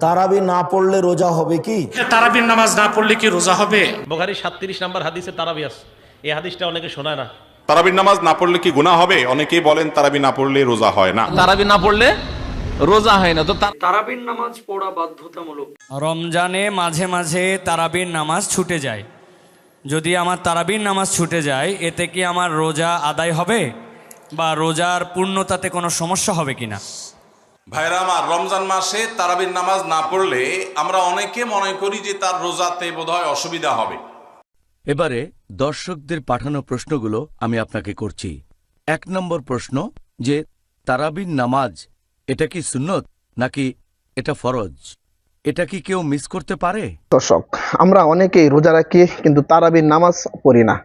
তারাবি। না পড়লে রোজা হবে কি? তারাবির নামাজ না পড়লে কি রোজা হবে? বোখারি সাতত্রিশ নাম্বার হাদিসে তারাবি আছে। এই হাদিসটা অনেকে শোনায় না। তারাবির নামাজ না পড়লে কি গুনাহ হবে? অনেকেই বলেন তারাবি না পড়লে রোজা হয় না। তারাবি না পড়লে রোজা হয় না। তো তার তারাবির নামাজ পড়া বাধ্যতামূলক। রমজানে মাঝে মাঝে তারাবির নামাজ ছুটে যায়। যদি আমার তারাবির নামাজ ছুটে যায় এতে কি আমার রোজা আদায় হবে? বা রোজার পূর্ণতাতে কোনো সমস্যা হবে কিনা? ভাইরা আমার রমজান মাসে তারাবির নামাজ না পড়লে আমরা অনেকে মনে করি যে তার রোজাতে বোধহয় অসুবিধা হবে। এবারে দর্শকদের পাঠানো প্রশ্নগুলো আমি আপনাকে করছি। এক নম্বর প্রশ্ন যে তারাবির নামাজ এটা কি সুন্নত নাকি এটা ফরজ? এটা কি কেউ মিস করতে পারে? দর্শক আমরা অনেকেই রোজা রাখি কিন্তু তারাবির নামাজ পড়ি না।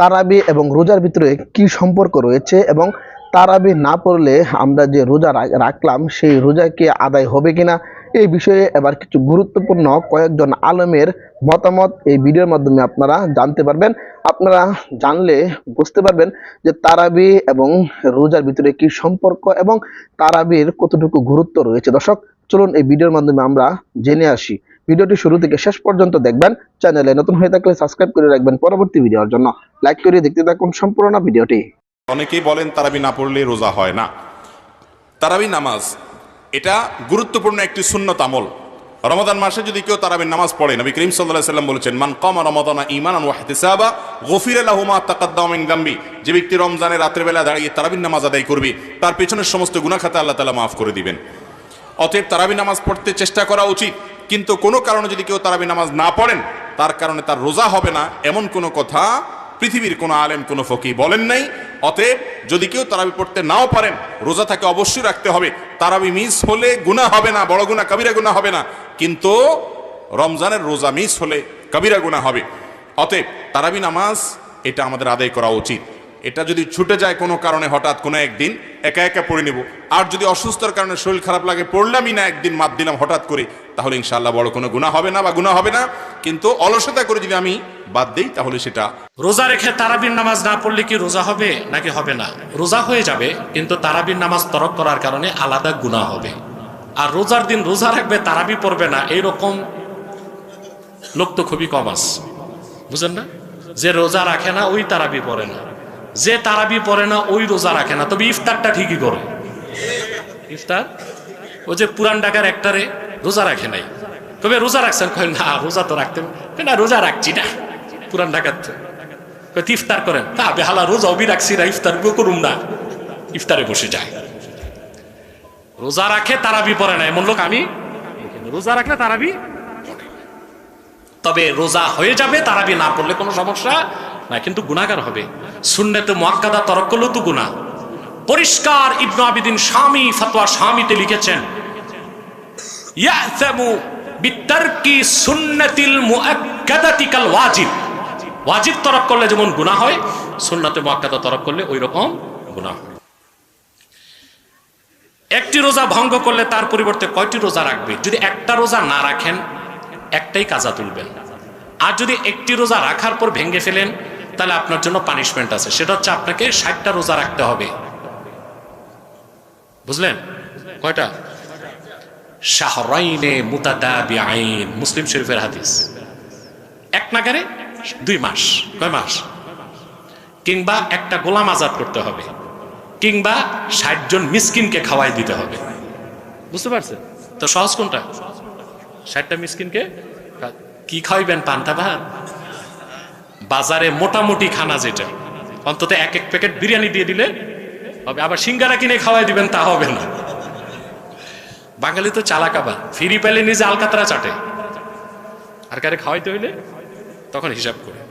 তারাবি এবং রোজার ভিতরে কি সম্পর্ক রয়েছে এবং তারাবি না পড়লে আমরা যে রোজা রাখলাম, সেই রোজা কি আদায় হবে কিনা এই বিষয়ে এবার কিছু গুরুত্বপূর্ণ কয়েকজন আলমের মতামত এই ভিডিওর মাধ্যমে আপনারা জানতে পারবেন। আপনারা জানলে বুঝতে পারবেন যে তারাবি এবং রোজার ভিতরে কি সম্পর্ক এবং তারাবির কতটুকু গুরুত্ব রয়েছে। দর্শক, চলুন এই ভিডিওর মাধ্যমে আমরা জেনে আসি। ভিডিওটি শুরু থেকে শেষ পর্যন্ত দেখবেন। চ্যানেলে নতুন হয়ে থাকলে সাবস্ক্রাইব করে রাখবেন পরবর্তী ভিডিওর জন্য। লাইক করে দেখতে থাকুন সম্পূর্ণ ভিডিওটি। অনেকেই বলেন তারাবি না পড়লে রোজা হয় না। তারাবি নামাজ, এটা গুরুত্বপূর্ণ একটি সুন্নত আমল। রমাদান মাসে যদি কেউ তারাবির নামাজ পড়ে, নবী করিম সাল্লাহ সাল্লাম বলেছেন, মান কম রমাদানা ইমান ওয়াহতিসাবা গফির আলাহুমা তাকাদ্দামিন গাম্বি যে ব্যক্তি রমজানের রাত্রের বেলা দাঁড়িয়ে তারাবির নামাজ আদায় করবে, তার পেছনের সমস্ত গুনাহ খাতা আল্লাহ তালা মাফ করে দিবেন। অতএব তারাবি নামাজ পড়তে চেষ্টা করা উচিত, কিন্তু কোনো কারণে যদি কেউ তারাবি নামাজ না পড়েন, তার কারণে তার রোজা হবে না, এমন কোনো কথা পৃথিবীর কোনো আলেম, কোনো ফকি বলেন নাই। অতএব যদি কেউ তারাবি পড়তে নাও পারেন, রোজা তাকে অবশ্যই রাখতে হবে। তারাবি মিস হলে গুণা হবে না, বড় গুণা কবিরা গুণা হবে না। কিন্তু রমজানের রোজা মিস হলে কবিরা গুণা হবে। অতএব তারাবি নামাজ, এটা আমাদের আদায় করা উচিত। এটা যদি ছুটে যায় কোনো কারণে হঠাৎ কোনো একদিন, একা একা পড়ে নেব। আর যদি অসুস্থর কারণে শরীর খারাপ লাগে, পড়লামই না একদিন মাত দিলাম হঠাৎ করে, তাহলে ইনশাল্লাহ বড় কোনো গুণা হবে না বা গুণা হবে না। কিন্তু অলসতা করে যদি আমি বাদ দিই, তাহলে সেটা রোজা রেখে তারাবির নামাজ না পড়লে কি রোজা হবে, নাকি হবে না? রোজা হয়ে যাবে, কিন্তু তারাবির নামাজ তরক করার কারণে আলাদা গুণা হবে। আর রোজার দিন রোজা রাখবে, তারাবি পড়বে না, এইরকম লোক তো খুবই কম আছে। বুঝেন না? যে রোজা রাখে না, ওই তারাবি পড়ে না। যে তারাবি পড়ে না, ওই রোজা রাখে না। তবে ইফতারটা ঠিকই করে। ইফতার? ও যে পুরান ডাকার একটারে রোজা রাখে নাই। তবে রোজা রাখছেন? কয়, না, রোজা তো রাখতে না, রোজা রাখছি না। পুরান ডাকাত তো। ইফতার করেন? তা বেহালা, রোজা অবি রাখছি না, ইফতার করুম না। ইফতারে বসে যায়। রোজা রাখে, তারাবি পড়ে না। এমন লোক আমি রোজা রাখলে তারাবি তবে রোজা হয়ে যাবে, তারাবি না পড়লে কোনো সমস্যা না, কিন্তু গুণাগার হবে। সুন্নতে মোয়াক্কাদা তরক করলেও তো গুণা পরিষ্কার ইবনু আবিদিন স্বামী ফতোয়া স্বামীতে লিখেছেন ওয়াজিব। তরক করলে যেমন তরক করলে হয়। একটি রোজা ভঙ্গ করলে তার পরিবর্তে কয়টি রোজা রাখবে? যদি একটা রোজা না রাখেন, একটাই কাজা তুলবেন। আর যদি একটি রোজা রাখার পর ভেঙে ফেলেন তাহলে আপনার জন্য পানিশমেন্ট আছে। সেটা হচ্ছে আপনাকে ষাটটা রোজা রাখতে হবে। বুঝলেন? কয়টা? শাহরাইনে মুতাদাবিআইন, মুসলিম শরীফের হাদিস। এক নাগারে দুই মাস। কয় মাস? কিংবা একটা গোলাম আজাদ করতে হবে। কিংবা ষাট জন মিসকিনকে খাওয়াই দিতে হবে। বুঝতে পারছেন? তো সহজ কোনটা? ষাটটা মিসকিনকে কি খাওয়াইবেন, পান্তা ভাত? বাজারে মোটামুটি খানা যেটা। অন্তত এক এক প্যাকেট বিরিয়ানি দিয়ে দিলে হবে। আবার সিঙ্গারা কিনে খাওয়াই দিবেন, তা হবে না। বাঙালি তো চালাক আবার। ফিরি পেলে নিজে আলকাতরা চাটে। আর কারে খাওয়াইতে হইলে তখন হিসাব করে।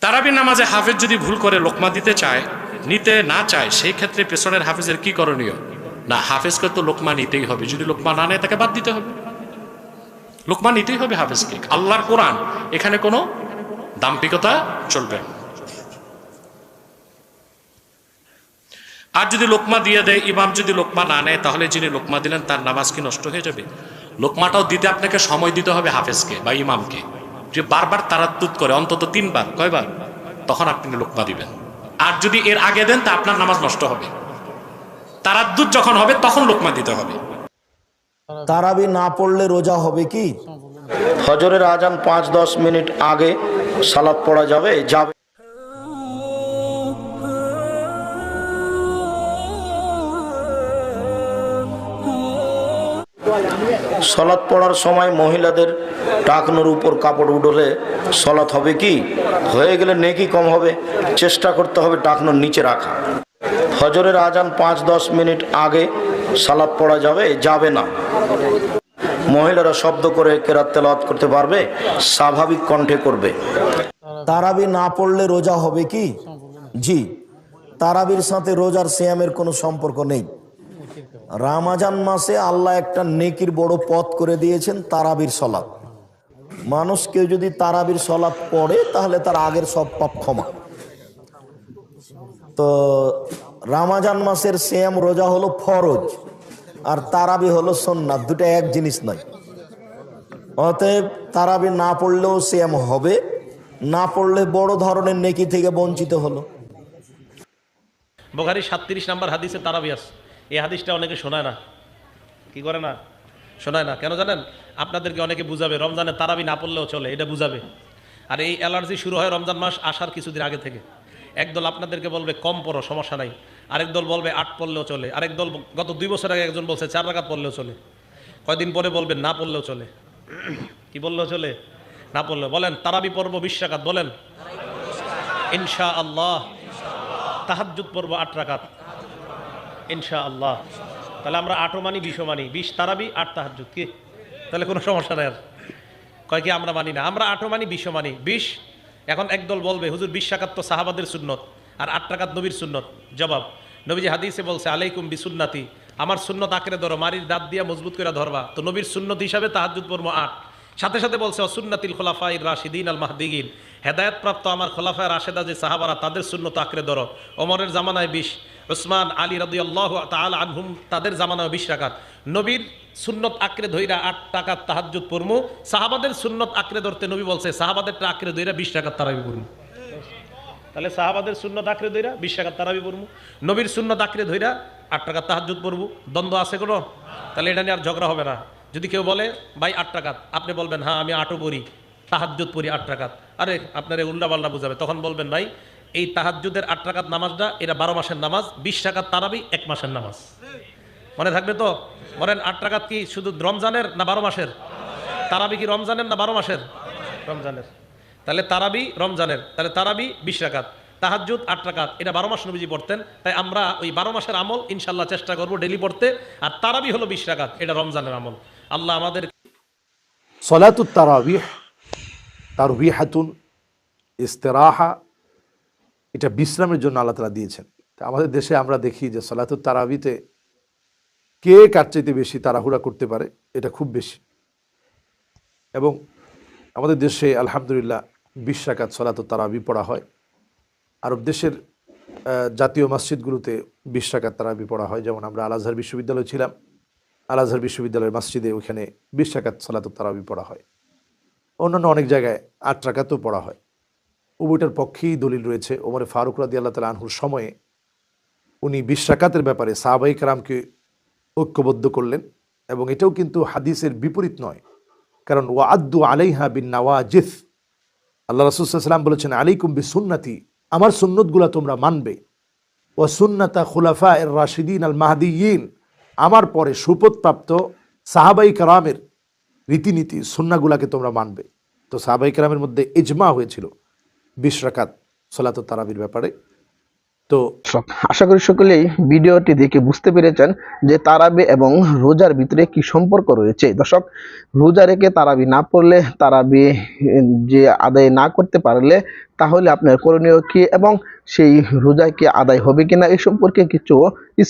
তারাবি নামাজে হাফেজ যদি ভুল করে, লোকমা দিতে চায়, নিতে না চায়, সেই ক্ষেত্রে পেছনের হাফেজের কি করণীয়? না, হাফেজকে তো লোকমা নিতেই হবে। যদি লোকমা না নেয়, তাকে বাদ দিতে হবে। লোকমা নিতেই হবে হাফেজকে। আল্লাহর কোরআন, এখানে কোনো দাম্পিকতা চলবে আর যদি লোকমা দিয়ে দেয়, ইমাম যদি লোকমা না নেয়, তাহলে যিনি লোকমা দিলেন, তার নামাজ কি নষ্ট হয়ে যাবে? লোকমাটাও দিতে আপনাকে সময় দিতে হবে হাফেজকে বা ইমামকে। যে বারবার তারাতুত করে, অন্তত তিনবার, কয়বার, তখন আপনি লোকমা দিবেন। আর যদি এর আগে দেন, তা আপনার নামাজ নষ্ট হবে। তারাদ্দুত যখন হবে, তখন লোকমা দিতে হবে। তারাবি না পড়লে রোজা হবে কি? হজরের আজান পাঁচ দশ মিনিট আগে সালাদ পড়া যাবে যাবে। সলাৎ পড়ার সময় মহিলাদের টাকনোর উপর কাপড় উঠলে সলাৎ হবে কি? হয়ে গেলে নেকি কম হবে, চেষ্টা করতে হবে টাকনোর নিচে রাখা। হজরের আজান পাঁচ দশ মিনিট আগে সালাদ পড়া যাবে যাবে না। মহিলারা শব্দ করে কেরাত তেলাওয়াত করতে পারবে, স্বাভাবিক কণ্ঠে করবে। তারাবি না পড়লে রোজা হবে কি? জি, তারাবির সাথে রোজার শ্যামের কোনো সম্পর্ক নেই। রামাজান মাসে আল্লাহ একটা নেকির বড় পথ করে দিয়েছেন তারাবির সলাৎ। মানুষ কেউ যদি তারাবির সলাৎ পড়ে, তাহলে তার আগের সব পাপ ক্ষমা। তো রামাজান মাসের শ্যাম রোজা হলো ফরজ আর তারাবি হলো সন্ন্যাত দুটো এক জিনিস নয়। অতএব তারাবি না পড়লেও শ্যাম হবে, না পড়লে বড় ধরনের নেকি থেকে বঞ্চিত হলো। বোখারি সাতত্রিশ নাম্বার হাদিসে তারাবি আছে। এই হাদিসটা অনেকে শোনায় না। কি করে না? শোনায় না। কেন জানেন? আপনাদেরকে অনেকে বুঝাবে, রমজানে তারাবি না পড়লেও চলে, এটা বুঝাবে। আর এই অ্যালার্জি শুরু হয় রমজান মাস আসার কিছুদিন আগে থেকে। একদল আপনাদেরকে বলবে, কম পড়ো, সমস্যা নাই। আরেক দল বলবে, আট পড়লেও চলে। আরেক দল গত দুই বছর আগে একজন বলছে, চার রাকাত পড়লেও চলে। কয়দিন পরে বলবেন না পড়লেও চলে। কি বললেও চলে? না পড়লেও। বলেন, তারাবি পর্ব বিশ বলেন ইনশা আল্লাহ তাহাজ্জুদ পর্ব আট রাখাত ইনশা আল্লাহ তাহলে আমরা আটও মানি, বিশও মানি। বিশ তারাবি, আট তাহাজ্জুদ, কি? তাহলে কোনো সমস্যা নাই আর। কয় কি, আমরা মানি না? আমরা আটও মানি, বিশও মানি। বিশ এখন একদল বলবে, হুজুর, বিশ টাকাত তো সাহাবাদের সুন্নত আর আট টাকাত নবীর সুন্নত। জবাব, নবীজি হাদিসে বলছে, আলাইকুম বিসুন্নাতি, আমার সুন্নত আঁকড়ে ধরো মারির দাঁত দিয়া মজবুত করে ধরবা। তো নবীর সুন্নত হিসাবে তাহাজুদ পর্ব আট। সাথে সাথে বলছে, অসুন্নাতিল খোলাফা ইর রাশিদিন আল মাহদিগিন। হেদায়তপ্রাপ্ত আমার খোলাফায় রাশেদা যে সাহাবারা, তাদের সুন্নত আঁকড়ে ধরো। অমরের জামানায় বিশ ওসমান আলী রদি আল্লাহ তাল আনহুম তাদের জামানায় বিশ নবীর সুন্নত আঁকড়ে ধইরা আট টাকার তাহাজ্জুদ পড়মু। সাহাবাদের সুন্নত আঁকড়ে ধরতে নবী বলছে সাহাবাদেরটা আঁকড়ে ধইরা বিশ টাকার তারাবি পড়মু। তাহলে সাহাবাদের সুন্নত আঁকড়ে ধইরা বিশ টাকার তারাবি পড়মু। নবীর সুন্নত আঁকড়ে ধইরা আট টাকার তাহাজ্জুদ পড়ব দ্বন্দ্ব আছে কোনো? তাহলে এটা নিয়ে আর ঝগড়া হবে না। যদি কেউ বলে, ভাই, আট টাকাত আপনি বলবেন হ্যাঁ আমি আটও পড়ি। তাহাজ্জুদ পড়ি আট টাকাত আরে, আপনার উল্টা পাল্টা বুঝাবে। তখন বলবেন, ভাই এই তাহাজ্জুদের আট টাকাত নামাজটা এটা বারো মাসের নামাজ বিশ টাকাত তারাবি এক মাসের নামাজ। মনে থাকবে তো? বলেন আট টাকাত কি শুধু রমজানের না বারো মাসের? তারাবি কি রমজানের না বারো মাসের? রমজানের। তাহলে তারাবি রমজানের তাহলে তারাবি বিশ রাকাত। তাহাজ্জুদ আট রাকাত এটা বারো মাস নবীজি পড়তেন তাই আমরা ওই বারো মাসের আমল ইনশাল্লাহ চেষ্টা করব ডেলি পড়তে আর তারাবি হলো বিশ রাকাত এটা রমজানের আমল। আল্লাহ আমাদের সলাতুত তারাবিহ তারবিহাতুন ইস্তেরাহা এটা বিশ্রামের জন্য আল্লাহ তালা দিয়েছেন। তা আমাদের দেশে আমরা দেখি যে সলাতুত তারাবিতে কে কার চাইতে বেশি তাড়াহুড়া করতে পারে, এটা খুব বেশি। এবং আমাদের দেশে আলহামদুলিল্লাহ বিশ সলাতুত তারাবি পড়া হয়। আরব দেশের জাতীয় মসজিদগুলোতে বিশ তারাবি পড়া হয়। যেমন আমরা আল আজহার বিশ্ববিদ্যালয় ছিলাম। আল আজহার বিশ্ববিদ্যালয়ের মসজিদে ওখানে বিশ রাকাত সলাতুত তারাবি পড়া হয়। অন্যান্য অনেক জায়গায় আট রাকাতও পড়া হয়। উভয়টার পক্ষেই দলিল রয়েছে। ওমরে ফারুক রাদি আল্লাহ তালা আনহুর সময়ে উনি বিশ রাকাতের ব্যাপারে সাহাবাই কারামকে ঐক্যবদ্ধ করলেন এবং এটাও কিন্তু হাদিসের বিপরীত নয়। কারণ ওয়া আদু আলাইহা বিন নওয়াজিস। আল্লাহ রসুলাম বলেছেন, আলাইকুম বি সুন্নাতি আমার সুন্নতগুলা তোমরা মানবে। ও সুন্নাতা খুলাফা এর রাশিদিন আল মাহদিয়িন আমার পরে সুপদপ্রাপ্ত সাহাবাই কারামের রীতিনীতি, সুন্নাগুলাকে তোমরা মানবে। তো সাহাবাই কারামের মধ্যে ইজমা হয়েছিল। বিশ রাকাত সলাত তারাবির ব্যাপারে। তো আশা করি সকলেই ভিডিওটি দেখে বুঝতে পেরেছেন যে তারাবি এবং রোজার ভিতরে কি সম্পর্ক রয়েছে। দর্শক, রোজা রেখে তারাবি না পড়লে, তারাবি যে আদায় না করতে পারলে তাহলে আপনার করণীয় কি এবং সেই রোজা কি আদায় হবে কিনা এই সম্পর্কে কিছু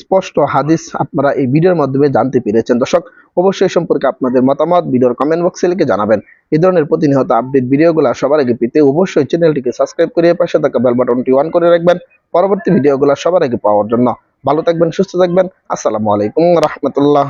স্পষ্ট হাদিস আপনারা এই ভিডিওর মাধ্যমে জানতে পেরেছেন। দর্শক, অবশ্যই সম্পর্কে আপনাদের মতামত ভিডিওর কমেন্ট বক্সে লিখে জানাবেন। এই ধরনের প্রতিনিয়ত আপডেট ভিডিওগুলো সবার আগে পেতে অবশ্যই চ্যানেলটিকে সাবস্ক্রাইব করে পাশে থাকা বেল বাটনটি অন করে রাখবেন পরবর্তী ভিডিওগুলো সবার আগে পাওয়ার জন্য। ভালো থাকবেন, সুস্থ থাকবেন। আসসালামু আলাইকুম রহমতুল্লাহ।